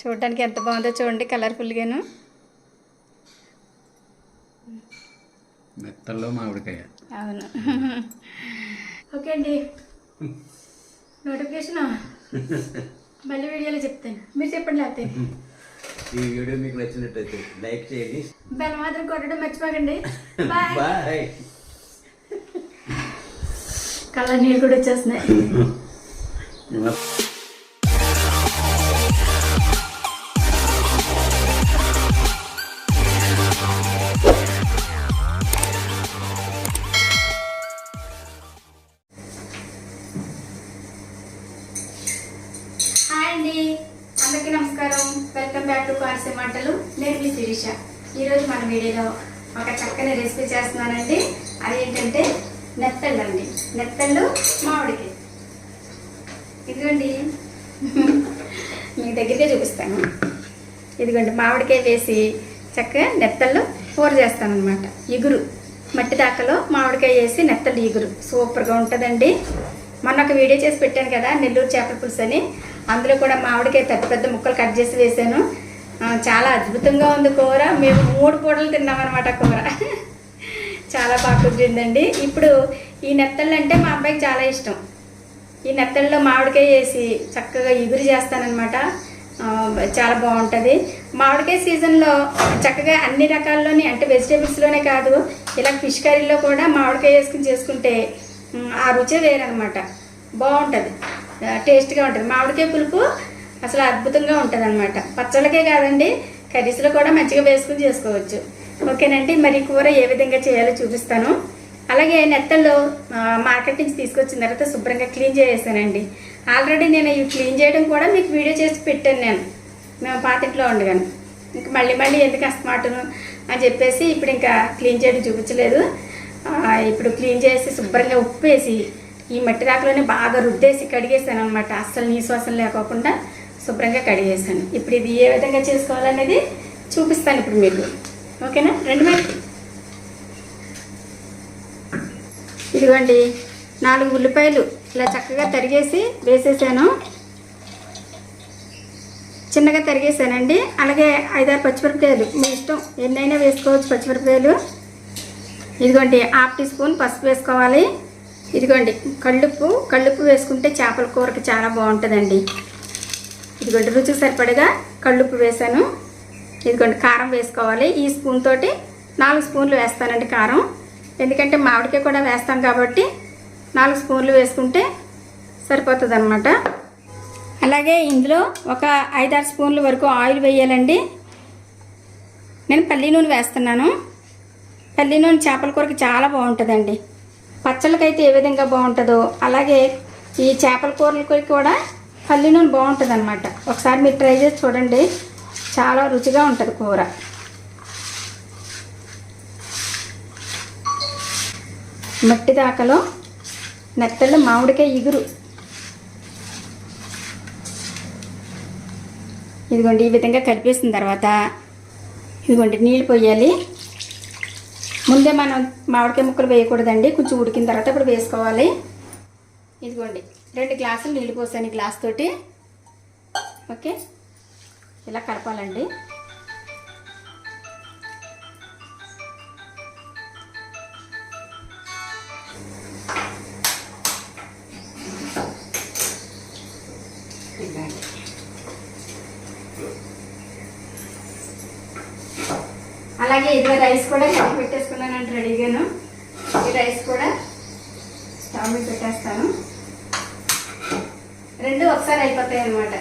చూడడానికి ఎంత బాగుందో చూడండి కలర్ఫుల్గాను. మెత్తల్లో మామిడికాయ. అవును. ఓకే అండి. నోటిఫికేషన్? మళ్ళీ వీడియోలో చెప్తాను. మీరు చెప్పండి లేకపోతే. ఈ వీడియో మీకు నచ్చినట్టయితే లైక్ చేయండి. బెల్ మాత్రం కొట్టడం మర్చిపోకండి. బాయ్ కలర్ నీళ్ళు కూడా వచ్చేస్తున్నాయి. ఈరోజు వీడియోలో ఒక చక్కని రెసిపీ చేస్తున్నానండి. అదేంటంటే నెత్తళ్ళు అండి. నెత్తళ్ళు మామిడికి ఇదిగోండి. మీ దగ్గరికే చూపిస్తాను. ఇదిగోండి మామిడికాయ వేసి చక్కగా నెత్తళ్ళు కూర చేస్తానమాట ఇగురు. మట్టి దాకలో మామిడికాయ వేసి నెత్తళ్ళు ఇగురు. సూపర్గా ఉంటుందండి. మొన్న ఒక వీడియో చేసి పెట్టాను కదా నెల్లూరు చేపల పులుసు అని అందులో కూడా మామిడికాయ పెద్ద పెద్ద ముక్కలు కట్ చేసి వేసాను చాలా అద్భుతంగా ఉంది కూర. మేము మూడు పూటలు తిన్నామన్నమాట కూర. చాలా బాగా కుదిరిందండి. ఇప్పుడు ఈ నెత్తళ్ళు అంటే మా అబ్బాయికి చాలా ఇష్టం. ఈ నెత్తళ్ళలో మామిడికాయ వేసి చక్కగా ఇగురు చేస్తానన్నమాట. చాలా బాగుంటుంది. మామిడికాయ సీజన్లో చక్కగా అన్ని రకాల్లోనే అంటే వెజిటేబుల్స్లోనే కాదు ఇలా ఫిష్ కర్రీలో కూడా మామిడికాయ వేసుకుని చేసుకుంటే ఆ రుచే వేరనమాట బాగుంటుంది. టేస్ట్గా ఉంటుంది. మామిడికాయ పులుపు అసలు అద్భుతంగా ఉంటుంది అనమాట పచ్చళ్ళకే కాదండి కర్రీస్లో కూడా మంచిగా వేసుకుని చేసుకోవచ్చు. ఓకేనండి మరి కూర ఏ విధంగా చేయాలో చూపిస్తాను. అలాగే నెత్తల్లో మార్కెట్ నుంచి తీసుకొచ్చిన తర్వాత శుభ్రంగా క్లీన్ చేసేసానండి. ఆల్రెడీ నేను ఇవి క్లీన్ చేయడం కూడా మీకు వీడియో చేసి పెట్టాను నేను. మేము పాతింట్లో ఉండగాను. ఇంక మళ్ళీ మళ్ళీ ఎందుకు అస్తమాటను అని చెప్పేసి ఇప్పుడు ఇంకా క్లీన్ చేయడం చూపించలేదు. ఇప్పుడు క్లీన్ చేసి శుభ్రంగా ఉప్పు వేసి ఈ మట్టి రాకలోనే బాగా రుద్దేసి కడిగేసాను అనమాట అస్సలు నీశ్వాసం లేకోకుండా శుభ్రంగా కడిగేసాను ఇప్పుడు ఇది ఏ విధంగా చేసుకోవాలనేది చూపిస్తాను ఇప్పుడు మీకు. ఓకేనా? రెండు మినిట్ ఇదిగోండి నాలుగు ఉల్లిపాయలు ఇలా చక్కగా తరిగేసి వేసేసాను. చిన్నగా తరిగేసానండి. అలాగే ఐదారు పచ్చిమిరపకాయలు మీ ఇష్టం ఎన్నైనా వేసుకోవచ్చు పచ్చిమిరపకాయలు. ఇదిగోండి హాఫ్ టీ స్పూన్ పసుపు వేసుకోవాలి. ఇదిగోండి కళ్ళుప్పు కళ్ళుప్పు వేసుకుంటే చేపల కూరకి చాలా బాగుంటుందండి. ఇదిగోండి రుచికి సరిపడగా కళ్ళుప్పు వేసాను ఇదిగోండి కారం వేసుకోవాలి. ఈ స్పూన్ తోటి నాలుగు స్పూన్లు వేస్తానండి కారం. ఎందుకంటే మామిడికాయ కూడా వేస్తాం కాబట్టి నాలుగు స్పూన్లు వేసుకుంటే సరిపోతుంది అనమాట అలాగే ఇందులో ఒక ఐదారు స్పూన్ల వరకు ఆయిల్ వేయాలండి. నేను పల్లి నూనె వేస్తున్నాను. పల్లి నూనె చేపల కూరకి చాలా బాగుంటుందండి. పచ్చళ్ళకైతే ఏ విధంగా బాగుంటుందో అలాగే ఈ చేపల కూరలకి కూడా పల్లి నూనె బాగుంటుంది అనమాట ఒకసారి మీరు ట్రై చేసి చూడండి. చాలా రుచిగా ఉంటుంది కూర. మట్టి దాకలో నెత్తళ్ళు మామిడికాయ ఇగురు. ఇదిగోండి ఈ విధంగా కలిపేసిన తర్వాత ఇదిగోండి నీళ్ళు పోయాలి. ముందే మనం మామిడికాయ ముక్కలు వేయకూడదండి. కొంచెం ఉడికిన తర్వాత ఇప్పుడు వేసుకోవాలి. ఇదిగోండి. రెండు గ్లాసులు నీళ్ళు పోసాను ఈ గ్లాస్ తోటి. ఓకే? ఇలా కలపాలండి అలాగే ఇదిగో రైస్ కూడా కలిపి పెట్టేసుకున్నానంటే రెడీగాను. ఈ రైస్ కూడా స్టవ్ మీద పెట్టేస్తాను. రెండు ఒకసారి అయిపోతాయి అన్నమాట.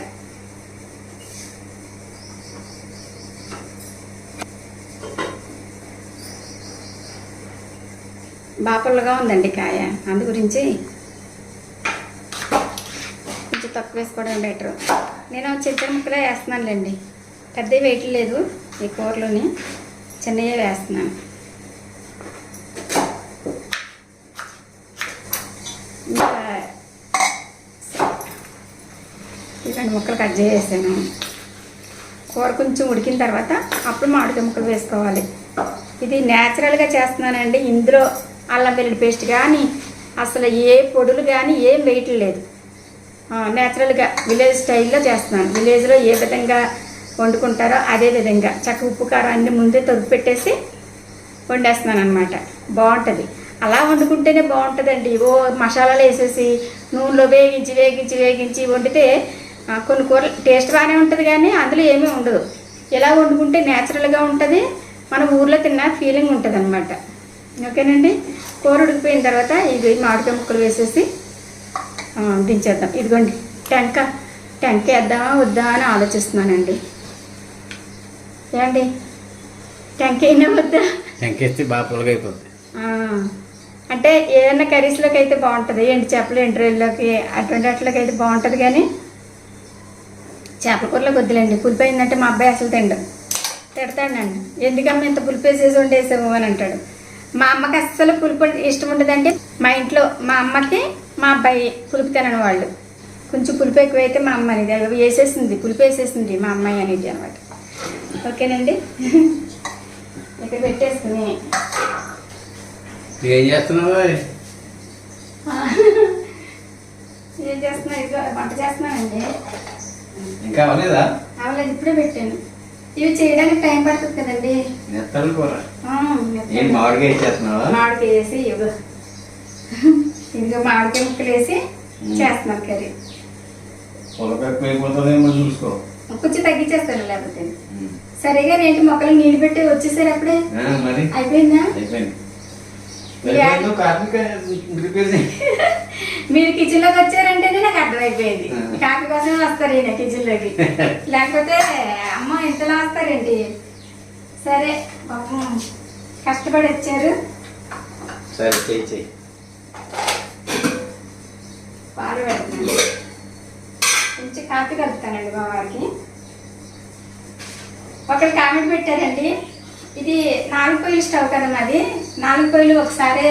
బాపుల్లగా ఉందండి కాయ. అందు గురించి కొంచెం తక్కువ వేసుకోవడం బెటర్. నేను చిన్న ముక్కలే వేస్తున్నానులేండి. పెద్దవి వేయట్లేదు ఈ కూరలోని. చిన్నవి వేస్తున్నాను ఇంకా ఈ రెండు ముక్కలు కట్ చేసేసాను. కూర కొంచెం ఉడికిన తర్వాత అప్పుడు మామిడికాయ ముక్కలు వేసుకోవాలి. ఇది న్యాచురల్గా చేస్తున్నానండి. ఇందులో అల్లం వెల్లుల్లి పేస్ట్ కానీ అసలు ఏ పొడులు కానీ ఏం వేయట్లేదు న్యాచురల్గా విలేజ్ స్టైల్లో చేస్తున్నాను. విలేజ్లో ఏ విధంగా వండుకుంటారో అదే విధంగా చక్క ఉప్పు కారం అన్ని ముందే తొడుగు పెట్టేసి వండేస్తున్నాను అనమాట బాగుంటుంది. అలా వండుకుంటేనే బాగుంటుందండి. ఓ మసాలాలు వేసేసి నూనెలో వేగించి వేగించి వేగించి వండితే కొన్ని కూరలు టేస్ట్ బాగానే ఉంటుంది కానీ అందులో ఏమీ ఉండదు. ఇలా వండుకుంటే న్యాచురల్గా ఉంటుంది మన ఊర్లో తిన్న ఫీలింగ్ ఉంటుంది అనమాట ఓకేనండి? కూర ఉడికిపోయిన తర్వాత ఇది మామిడికాయ ముక్కలు వేసేసి దించేద్దాం. ఇదిగోండి టెంక టెంక వేద్దామా వద్దా అని ఆలోచిస్తున్నానండి. ఏమండి? టెంక అయినా వద్దా? వెంకేస్తే బాగా పుల్లగా అయిపోద్ది. ఆ, అంటే ఏదైనా కర్రీస్లోకి అయితే బాగుంటుంది. ఎండు చేపలు ఎండు రొయ్యల్లోకి అటువంటి వాటిలోకి అయితే బాగుంటుంది కానీ చేపల కూరలోకి వద్దులేండి పులిపి అయిందంటే మా అబ్బాయి అసలు తిండు. తిడతాడండి. ఎందుకమ్మా ఇంత పులుపు వేసేసి వండేసాము అని అంటాడు. మా అమ్మకి అస్సలు పులుపు ఇష్టం ఉండదంటే మా ఇంట్లో మా అమ్మకి మా అబ్బాయి పులుపు తినని వాళ్ళు. కొంచెం పులుపు ఎక్కువైతే మా అమ్మ అనేది అవి వేసేసింది. పులుపు వేసేసింది మా అమ్మాయి అనేది అనమాట. ఓకేనండి? ఇక్కడ పెట్టేసుకుని. ఏం చేస్తున్నావు ఏం చేస్తున్నా? ఇదిగో వంట చేస్తున్నానండి. ఇంకా అవ్వలేదా అవలేదు ఇప్పుడే పెట్టాను. ఇవి చేయడానికి టైం పడుతుంది కదండి. నెత్తలు కూర. ఏం మామిడికాయ ఇచ్చేస్తున్నావా మామిడికాయ వేసి ఇవ్వు ఇదిగో మామిడికాయ ముక్కలు వేసి చేస్తున్నాను కర్రీ. అయిపోతుందేమో చూసుకో. కొంచెం తగ్గించేస్తాను లేకపోతే. సరిగా ఏంటి మొక్కలు నీళ్ళు పెట్టి వచ్చేసారు అప్పుడే? అయిపోయిందా? అయిపోయింది. మీరు కిచెన్లోకి వచ్చారంటేనే నాకు అర్థమైపోయింది. ఆ. కాకి కోసమే వస్తారు ఈయన కిచెన్లోకి. లేకపోతే అమ్మ ఇంతలా వస్తారేంటి? సరే పాపం కష్టపడి వచ్చారు. సరే పాలు పెడుతున్నాను కొంచెం కాఫీ కలుపుతానండి మా వారికి. ఒకరు కామెంట్ పెట్టారండి. ఇది నాలుగు పొయ్యిలు స్టవ్ కదా మాది నాలుగు పొయ్యిలు ఒకసారి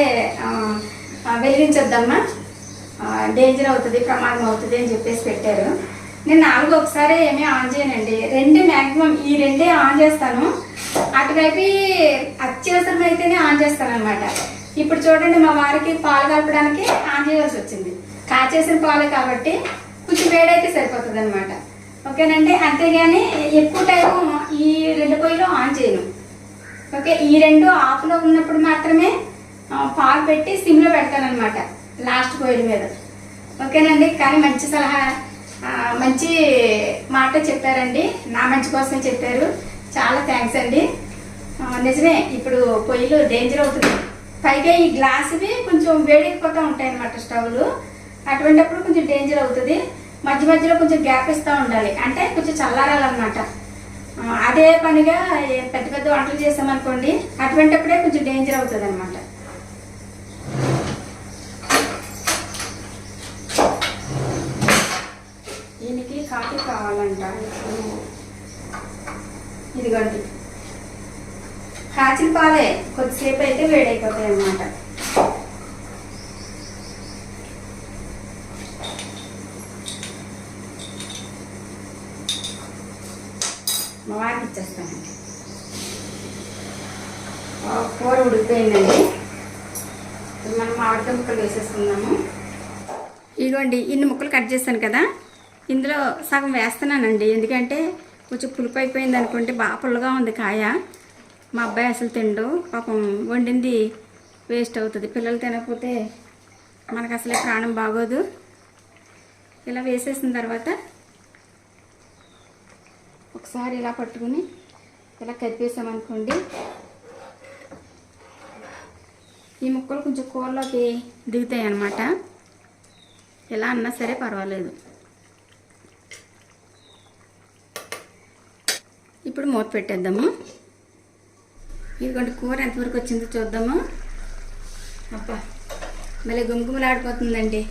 వెలిగించొద్దమ్మా. డేంజర్ అవుతుంది ప్రమాదం అవుతుంది అని చెప్పేసి పెట్టారు. నేను నాలుగు ఒకసారి ఏమీ ఆన్ చేయనండి. రెండు మ్యాక్సిమం ఈ రెండే ఆన్ చేస్తాను. అటువైపు అత్యవసరం అయితేనే ఆన్ చేస్తాను అనమాట ఇప్పుడు చూడండి మా వారికి పాలు కలపడానికి ఆన్ చేయవలసి వచ్చింది. కాచేసిన పాలే కాబట్టి కొంచెం వేడైతే సరిపోతుంది అనమాట ఓకేనండి? అంతేగాని ఎక్కువ టైం ఈ రెండు పొయ్యిలో ఆన్ చేయను. ఓకే ఈ రెండు ఆఫ్లో ఉన్నప్పుడు మాత్రమే పాలు పెట్టి సిమ్లో పెడతానమాట లాస్ట్ పొయ్యిల మీద. ఓకేనండి కానీ మంచి సలహా మంచి మాట చెప్పారండి. నా మంచి కోసమే చెప్పారు. చాలా థ్యాంక్స్ అండి. నిజమే ఇప్పుడు పొయ్యిలు డేంజర్ అవుతుంది. పైగా ఈ గ్లాసువి కొంచెం వేడెక్కిపోతూ ఉంటాయి అన్నమాట స్టవ్లు. అటువంటిప్పుడు కొంచెం డేంజర్ అవుతుంది. మధ్య మధ్యలో కొంచెం గ్యాప్ ఇస్తూ ఉండాలి. అంటే కొంచెం చల్లారాలన్నమాట. అదే పనిగా పెద్ద పెద్ద వంటలు చేసామనుకోండి అటువంటిప్పుడే కొంచెం డేంజర్ అవుతుంది అనమాట దీనికి కాఫీ కావాలంట ఇప్పుడు ఇదిగోండి. కాచిన పాలే కొద్దిసేపు అయితే వేడైపోతాయి అన్నమాట మా వారికి ఇచ్చేస్తానండి ఆ, కూర ఉడికిపోయిందండి. మనం మామిడికాయ ముక్కలు వేసేసుకుందాము. ఇదిగోండి ఇన్ని ముక్కలు కట్ చేశాను కదా. ఇందులో సగం వేస్తున్నానండి. ఎందుకంటే కొంచెం పులుపు అయిపోయింది అనుకుంటే బాగా పుల్లగా ఉంది కాయ. మా అబ్బాయి అసలు తిండు. పాపం వండింది వేస్ట్ అవుతుంది. పిల్లలు తినకపోతే మనకు అసలే ప్రాణం బాగోదు. ఇలా వేసేసిన తర్వాత ఒకసారి ఇలా పట్టుకుని ఇలా కదిపేసామనుకోండి ఈ ముక్కలు కొంచెం కూరలోకి దిగుతాయి అన్నమాట. ఎలా అన్నా సరే పర్వాలేదు. ఇప్పుడు మూత పెట్టేద్దాము. ఇదిగోండి కూర ఎంతవరకు వచ్చిందో చూద్దాము. అబ్బా మళ్ళీ గుమగుమలాడిపోతుందండి.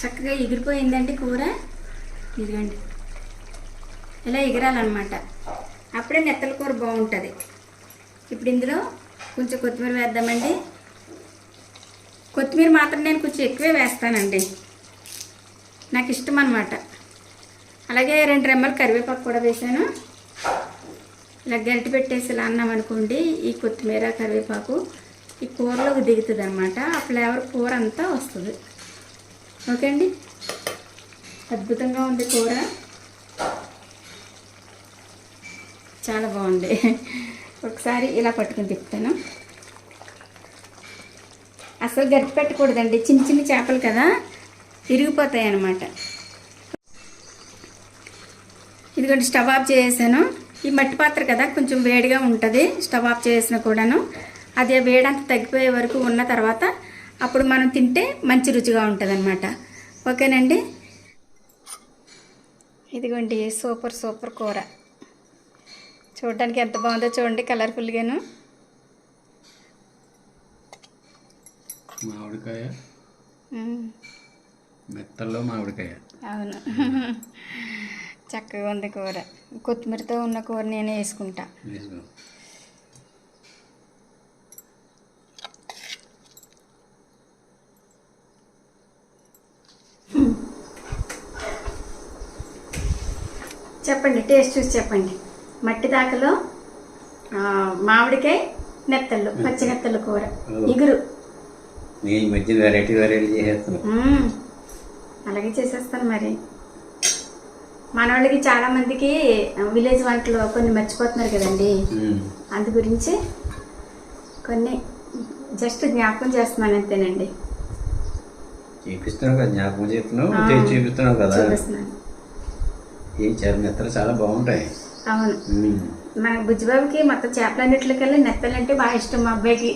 చక్కగా ఎగిరిపోయిందండి కూర. ఇదిగోండి ఇలా ఎగరాలన్నమాట. అప్పుడే నెత్తల కూర బాగుంటుంది. ఇప్పుడు ఇందులో కొంచెం కొత్తిమీర వేద్దామండి. కొత్తిమీర మాత్రం నేను కొంచెం ఎక్కువే వేస్తానండి. నాకు ఇష్టం అనమాట అలాగే రెండు రెమ్మలు కరివేపాకు కూడా వేసాను. ఇలా గరిటె పెట్టేసి ఇలా అన్నాం అనుకోండి ఈ కొత్తిమీర కరివేపాకు ఈ కూరలోకి దిగుతుంది అనమాట ఆ ఫ్లేవర్ కూర అంతా వస్తుంది. ఓకే అండి? అద్భుతంగా ఉంది కూర. చాలా బాగుంది. ఒకసారి ఇలా పట్టుకుని తిప్పుతాను. అసలు గట్టి పెట్టకూడదండి. చిన్న చిన్న చేపలు కదా విరిగిపోతాయి అన్నమాట. ఇదిగోండి స్టవ్ ఆఫ్ చేసాను ఈ మట్టి పాత్ర కదా కొంచెం వేడిగా ఉంటుంది. స్టవ్ ఆఫ్ చేసిన కూడాను. అది వేడంతా తగ్గిపోయే వరకు ఉన్న తర్వాత అప్పుడు మనం తింటే మంచి రుచిగా ఉంటుంది అనమాట ఓకేనండి? ఇదిగోండి సూపర్ సూపర్ కూర. చూడడానికి ఎంత బాగుందో చూడండి కలర్ఫుల్గాను. మామిడికాయ. మ్మ్. మెత్తల్లో మామిడికాయ. అవును. చక్కగా ఉంది కూర. కొత్తిమీరతో ఉన్న కూర నేనే వేసుకుంటా. వేసుకో. చెప్పండి టేస్ట్ చూసి చెప్పండి. మట్టి దాకలో మామిడికాయ నెత్తళ్ళు పచ్చి నెత్తళ్ళు కూర. ఇగురు. నేను ఈ మధ్య వెరైటీ వెరైటీ చేసేస్తాను మ్మ్. అలాగే చేసేస్తాను మరి. మన వాళ్ళకి చాలా మందికి విలేజ్ వంటలు కొన్ని మర్చిపోతున్నారు కదండి. అందు గురించి కొన్ని జస్ట్ జ్ఞాపకం చేస్తున్నాను అంతేనండి. చూపిస్తున్నావు కదా జ్ఞాపకం చేస్తున్నావు చూపిస్తున్నావు కదా. మెత్తలు చాలా బాగుంటాయి. అవును. మన బుజ్జిబాబుకి మొత్తం చేపలన్నిటికల్లా నెత్తలంటే బాగా ఇష్టం మా అబ్బాయికి.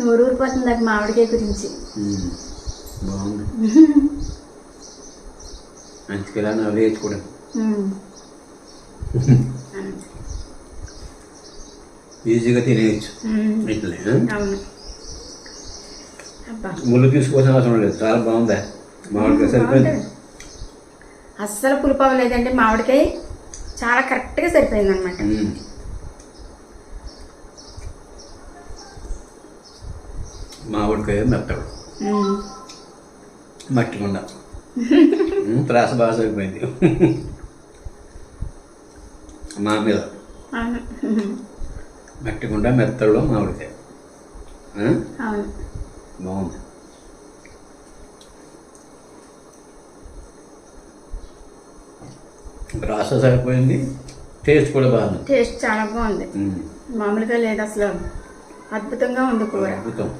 నోరు ఊరిపోతుంది నాకు మామిడికాయ గురించి. ఈజీగా తినేయచ్చు. ఇట్లే. అవును. ముళ్ళు తీసుకోవాల్సిన అవసరం లేదు. చాలా బాగుందా. మామిడికాయ సరిపోయింది. అస్సలు పులుపు అవ్వలేదండి మామిడికాయ చాలా కరెక్ట్గా సరిపోయింది అనమాట. మామిడికాయ మెత్తడు మట్టి కొండ ఉమ్, ప్రాస బాగా సరిపోయింది. మా మీద. మట్టి కొండ మెత్తడు మామిడికాయ. బాగుంది. ప్రాస సరిపోయింది. టేస్ట్ కూడా బాగుంది. టేస్ట్ చాలా బాగుంది. మామూలుగా లేదు అసలు. అద్భుతంగా ఉంది కూర. అద్భుతం.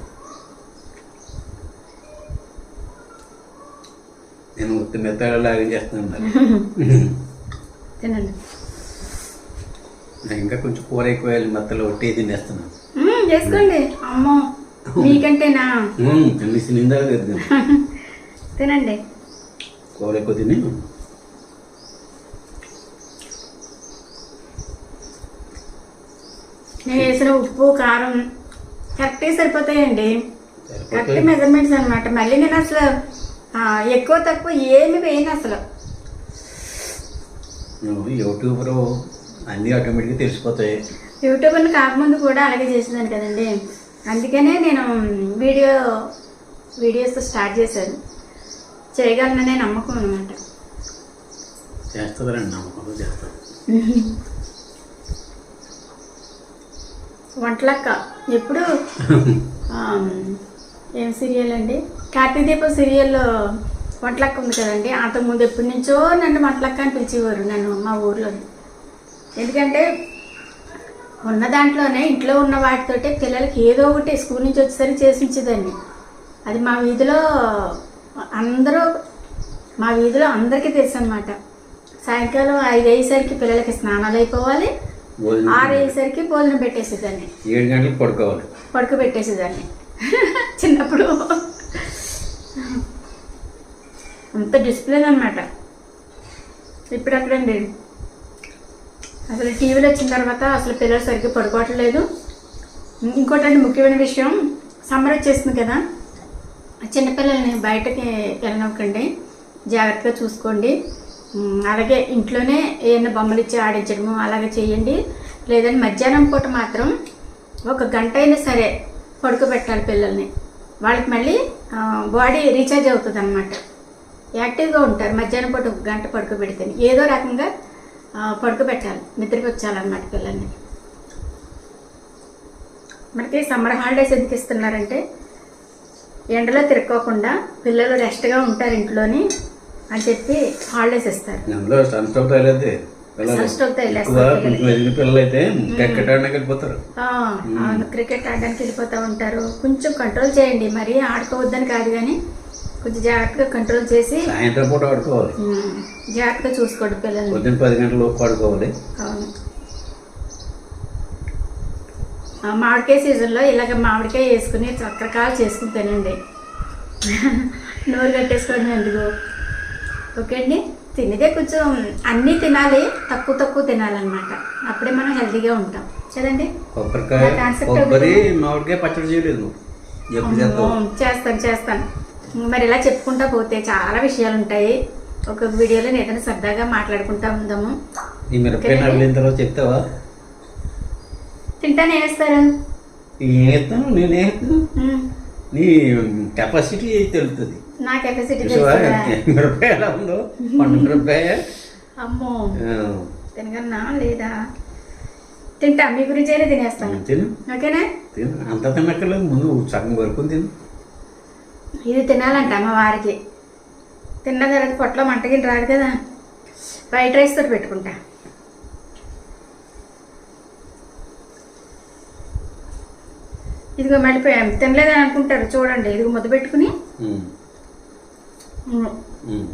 నేను ఉత్తి మెత్తలాగా చేస్తున్నాను. తినండి. ఇంకా కొంచెం కూర ఎక్కువ వేయాలి మెత్తలు ఒట్టి తినేస్తున్నాను. చేసుకోండి. అమ్మో మీకంటేనా? తినిందా లేదు తినండి. కూర ఎక్కువ తిని నేను వేసిన ఉప్పు కారం కరెక్ట్గా సరిపోతాయండి. కరెక్ట్ మెజర్మెంట్స్ అనమాట మళ్ళీ నేను అసలు ఎక్కువ తక్కువ ఏమి వేయను అసలు. నువ్వు యూట్యూబ్లో అన్నీ ఆటోమేటిక్గా తెలిసిపోతాయి. యూట్యూబర్ని కాకముందు కూడా అలాగే చేసేదాన్ని కదండి. అందుకనే నేను వీడియో వీడియోస్ స్టార్ట్ చేశాను. చేయగలననే నమ్మకం అనమాట చేస్తుందండి నమ్మకంతో చేస్తాను వంటలక్క. ఎప్పుడు ఏం సీరియల్ అండి? కార్తీక దీపం సీరియల్లో వంటలక్క ఉంది కదండి. అంతకుముందు ఎప్పటి నుంచో నన్ను వంటలక్క అని పిలిచేవారు నన్ను మా ఊర్లో. ఎందుకంటే ఉన్న దాంట్లోనే ఇంట్లో ఉన్న వాటితోటే పిల్లలకి ఏదో ఒకటి స్కూల్ నుంచి వచ్చేసరికి చేసించేదాన్ని అది మా వీధిలో అందరూ మా వీధిలో అందరికీ తెలుసు అనమాట సాయంకాలం ఐదు అయ్యేసరికి పిల్లలకి స్నానాలు అయిపోవాలి. భోజనం ఆరు అయ్యేసరికి భోజనం పెట్టేసేదాన్ని. ఏడు గంటలకు పడుకోవాలి. పడుకోబెట్టేసేదాన్ని చిన్నప్పుడు. అంత డిసిప్లిన్ అనమాట ఇప్పుడు అక్కడండి అసలు టీవీలో వచ్చిన తర్వాత అసలు పిల్లలు సరిగ్గా పడుకోవట్లేదు. ఇంకోటండి ముఖ్యమైన విషయం సమ్మర్ వచ్చేస్తుంది కదా. చిన్నపిల్లల్ని బయటకి వెళ్ళనవ్వకండి జాగ్రత్తగా చూసుకోండి. అలాగే ఇంట్లోనే ఏమైనా బొమ్మలు ఇచ్చి ఆడించడము అలాగే చేయండి. లేదంటే మధ్యాహ్నం పూట మాత్రం ఒక గంట అయినా సరే పడుకోబెట్టాలి పిల్లల్ని. వాళ్ళకి మళ్ళీ బాడీ రీఛార్జ్ అవుతుంది అనమాట యాక్టివ్గా ఉంటారు. మధ్యాహ్నం పూట ఒక గంట పడుకోబెడితే ఏదో రకంగా పడుకోబెట్టాలి. నిద్రపచ్చాలన్నమాట పిల్లల్ని. మనకి సమ్మర్ హాలిడేస్ ఎందుకు ఇస్తున్నారంటే ఎండలో తిరుక్కోకుండా పిల్లలు రెస్ట్గా ఉంటారు ఇంట్లోని. అని చెప్పి హాలిడేస్ ఇస్తారు. అందులో సన్ పిల్లలు పిల్లలు అయితే క్రికెట్ ఆడడానికి వెళ్ళిపోతారు. ఆ, అవును క్రికెట్ ఆడడానికి వెళ్ళిపోతూ ఉంటారు. కొంచెం కంట్రోల్ చేయండి మరీ ఆడుకోవద్దని కాదు కానీ కొంచెం జాగ్రత్తగా కంట్రోల్ చేసి సాయంత్రం పూట ఆడుకోవాలి. జాగ్రత్తగా చూసుకోండి పిల్లల్ని. పొద్దున్న పది గంటల లోపు ఆడుకోవాలి. అవును. మామిడికాయ సీజన్లో ఇలాగ మామిడికాయ వేసుకుని రకరకాలు చేసుకుని తినండి. నోరు కట్టేసుకోవడం ఎందుకు? ఓకే అండి? తినేదే కొంచెం అన్నీ తినాలి తక్కువ తక్కువ తినాలన్నమాట. అప్పుడే మనం హెల్తీగా ఉంటాం. కొబ్బరికాయ కొబ్బరి మామిడికాయ పచ్చడి చేయలేదు. అమ్మో, చేస్తాను చేస్తాను. మరి ఇలా చెప్పుకుంటా పోతే చాలా విషయాలు ఉంటాయి. ఒక వీడియోలో ఏదైనా సరదాగా మాట్లాడుకుంటా ఉందాము. ఈ మిరపకాయ తర్వాత చెప్తావా? తింటాను వేస్తారు. నేను నీ కెపాసిటీ తెలుస్తుంది. నా కెపాసిటీ? మిరపకాయ ఎలా ఉందో? పండు మిరపకాయ అమ్మో. ఆ, తినగలనా? లేదా? తింటా మీ గురించి అయినా తినేస్తాను తిను. ఓకేనా? తిను. అంత తినక్కర్లేదు. ముందు సగం వరకు తిను. ఇది తినాలంట మా వారికి. తిన్న తర్వాత పొట్టలో మంటగిన రాదు కదా. వైట్ రైస్ తోటి పెట్టుకుంటా. ఇదిగో మళ్ళీపోయాం తినలేదని అనుకుంటారు చూడండి. ఇదిగో ముద్ద పెట్టుకుని. ఉమ్, ఉమ్, ఉమ్.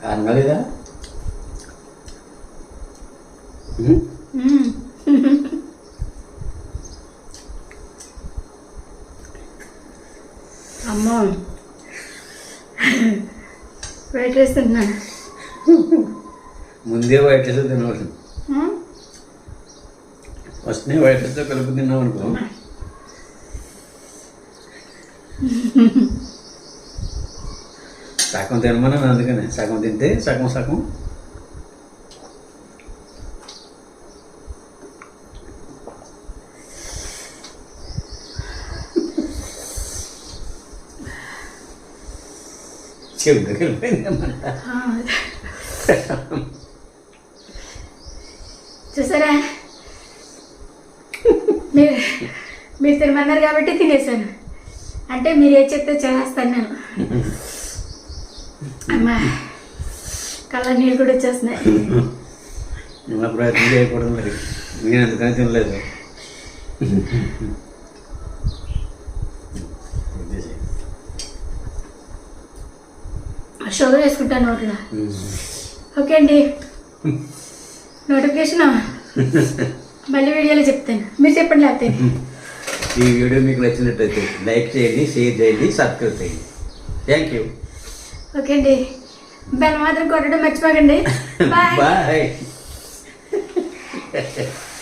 కారంగా లేదా ఉమ్, ఉమ్. అమ్మో వైట్ రైస్ తింటున్నాను ముందే వైట్ రైస్ తినవలసింది ఉమ్. ఫస్ట్ వైట్ రైస్తో కలుపు తిన్నాం అనుకో సగం తినమని అందుకనే. సగం తింటే సగం సగం. చెవికి వెళ్ళిపోయిందన్నమాట చూసారా? మీరు మీరు తినమన్నారు కాబట్టి తినేసాను అంటే మీరు ఏ చెప్తే చేస్తాను నేను. అమ్మా కళ్ళ నీళ్ళు కూడా వచ్చేస్తున్నాయి. ఇలా ప్రయత్నం చేయకూడదు మరి. నేను ఎందుకని తినలేదు. షుగర్ వేసుకుంటాను నోట్లో. ఓకే అండి. నోటిఫికేషన్ మళ్ళీ వీడియోలో చెప్తాను. మీరు చెప్పండి లేకపోతే. ఈ వీడియో మీకు నచ్చినట్టయితే లైక్ చేయండి షేర్ చేయండి సబ్స్క్రైబ్ చేయండి. థ్యాంక్ యూ ఓకే అండి బెల్ మాత్రం కొట్టడం మర్చిపోకండి. Bye bye